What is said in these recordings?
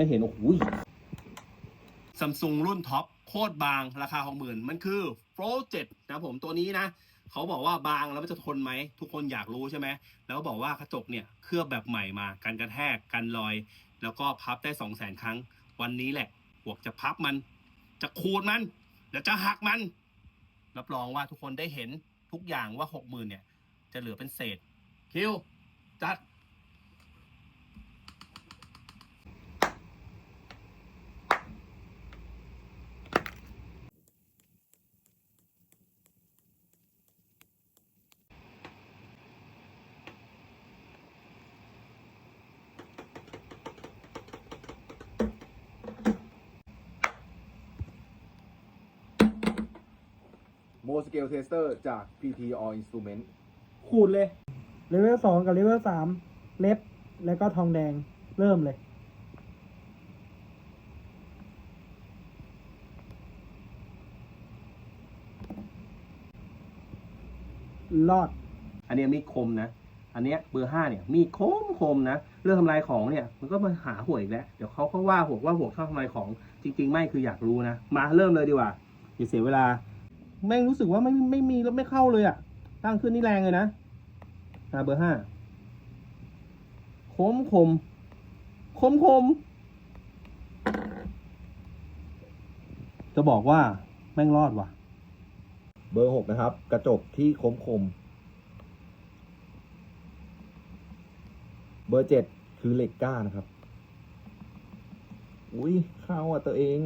ไม่เห็น โอ้โหซัมซุงรุ่นท็อปโคตรบางราคา60,000มันคือ Flow 7นะผมตัวนี้นะ เขาบอกว่าบางแล้วมันจะทนไหม ทุกคนอยากรู้ใช่ไหม แล้วบอกว่ากระจกเนี่ย เคลือบแบบใหม่มากันกระแทกกันรอย แล้วก็พับได้2 0 0 0 0 0ครั้ง วันนี้แหละบวกจะพับมัน จะขูดมันเดี๋ยวจะหักมัน รับรองว่าทุกคนได้เห็นทุกอย่างว่า60,000เนี่ย จะเหลือเป็นเศษคิวจัด โมสเกลเทสเตอร์จาก PT All Instrument ขูดเลยเลเวลสองกับเลเวลสามเล็บแล้วก็ทองแดงเริ่มเลย รอด อันเนี้ยมีดคมนะ อันเนี้ยเบอร์ห้าเนี่ยมีดคมคมนะ เรื่องทำลายของเนี่ยมันก็มาหาหวยอีกแล้ว เดี๋ยวเขาก็ว่าหวกว่าหวกชอบทำลายของจริง ๆ ไม่คืออยากรู้นะ มาเริ่มเลยดีกว่าอย่าเสียเวลา แม่งรู้สึกว่าไม่ไม่มีแล้วไม่เข้าเลยอะตั้งขึ้นนี่แรงเลยนะอ่าเบอร์ห้าคมคมคมคม จะบอกว่าแม่งรอดว่ะ เบอร์6นะครับ กระจกที่คมคม เบอร์7คือเหล็กก้านะครับ อุ้ยเข้าอะตัวเอง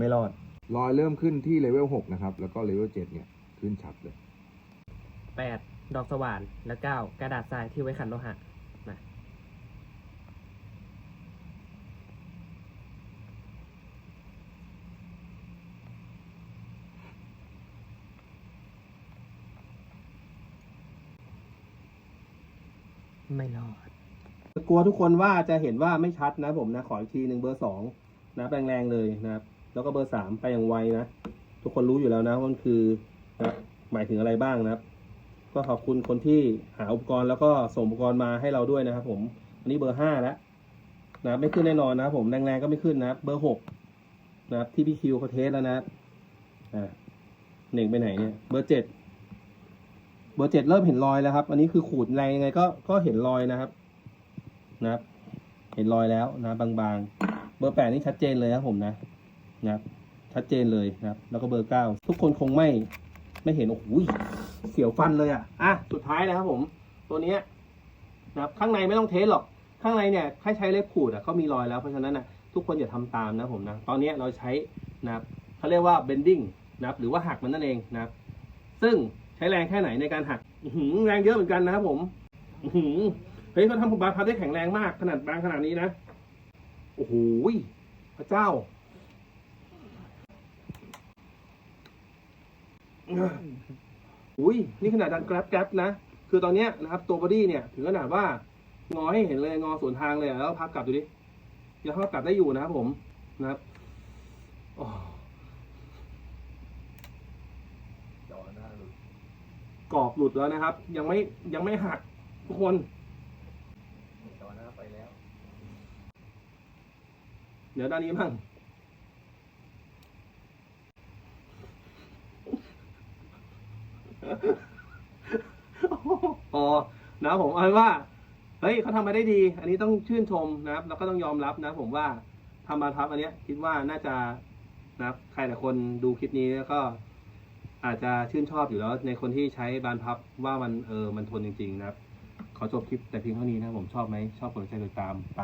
ไม่รอด รอยเริ่มขึ้นที่เลเวล6นะครับ แล้วก็เลเวล7เนี่ย ขึ้นชัดเลย 8 ดอกสว่าน และ 9 กระดาษทรายที่ไว้ขันโลหะ มา ไม่รอด กลัวทุกคนว่าจะเห็นว่าไม่ชัดนะผมนะ ขออีกทีหนึ่งเบอร์สองนะแรงๆเลยนะครับ แล้วก็เบอร์สามไปอย่างไวนะ ทุกคนรู้อยู่แล้วนะว่ามันคือนะหมายถึงอะไรบ้างนะครับ ก็ขอบคุณคนที่หาอุปกรณ์แล้วก็ส่งอุปกรณ์มาให้เราด้วยนะครับ ผม อันนี้เบอร์ห้าแล้วนะไม่ขึ้นแน่นอนนะครับผมแรงๆก็ไม่ขึ้นนะครับ เบอร์หกนะครับที่พี่คิวเขาเทสแล้วนะอ่าหนึ่งไปไหนเนี่ย เบอร์เจ็ดเบอร์เจ็ดเริ่มเห็นรอยแล้วครับ อันนี้คือขูดแรงยังไงก็ก็เห็นรอยนะครับ นะครับ เห็นรอยแล้วนะบางๆ เบอร์แปดนี่ชัดเจนเลยครับผมนะ นะครับชัดเจนเลยนะครับ แล้วก็เบอร์เก้าทุกคนคงไม่ไม่เห็นโอ้โหเสียวฟันเลยอะอะสุดท้ายนะครับผม ตัวเนี้ยนะครับข้างในไม่ต้องเทสหรอก ข้างในเนี่ยแค่ใช้เล็บขูดอะเขามีรอยแล้วเพราะฉะนั้นนะทุกคนอย่าทำตามนะผมนะ ตอนนี้เราใช้นะครับเขาเรียกว่า bending นะครับหรือว่าหักมันนั่นเองนะครับ ซึ่งใช้แรงแค่ไหนในการหักหืแรงเยอะเหมือนกันนะครับผมหืเฮ้ยเขาทำบาร์พับได้แข็งแรงมากขนาดบางขนาดนี้นะ โอ้โหพระเจ้า อุ้ยนี่ขนาดดันแกร็บแกร็บนะ คือตอนเนี้ยนะครับตัวบอดี้เนี่ยถึงขนาดว่างอให้เห็นเลยงอสวนทางเลยแล้วพับกลับดูดิยังพับกลับได้อยู่นะครับผมนะครับโอ้าหลุดกรอบหลุดแล้วนะครับ ยังไม่ยังไม่หักทุกคนจอหน้าไปแล้ว เดี๋ยวด้านนี้บ้าง อ๋อนะผมเอาเป็นว่าเฮ้ยเขาทำมาได้ดี อันนี้ต้องชื่นชมนะครับ แล้วก็ต้องยอมรับนะผมว่าทำมาทับอันเนี้ย คิดว่าน่าจะนะครับ ใครหลายคนดูคลิปนี้แล้วก็ อาจจะชื่นชอบอยู่แล้วในคนที่ใช้บานพับว่ามันเออมันทนจริง ๆ นะครับ ขอจบคลิปแต่เพียงเท่านี้นะผมชอบไหมชอบกดไลค์กดติดตามไป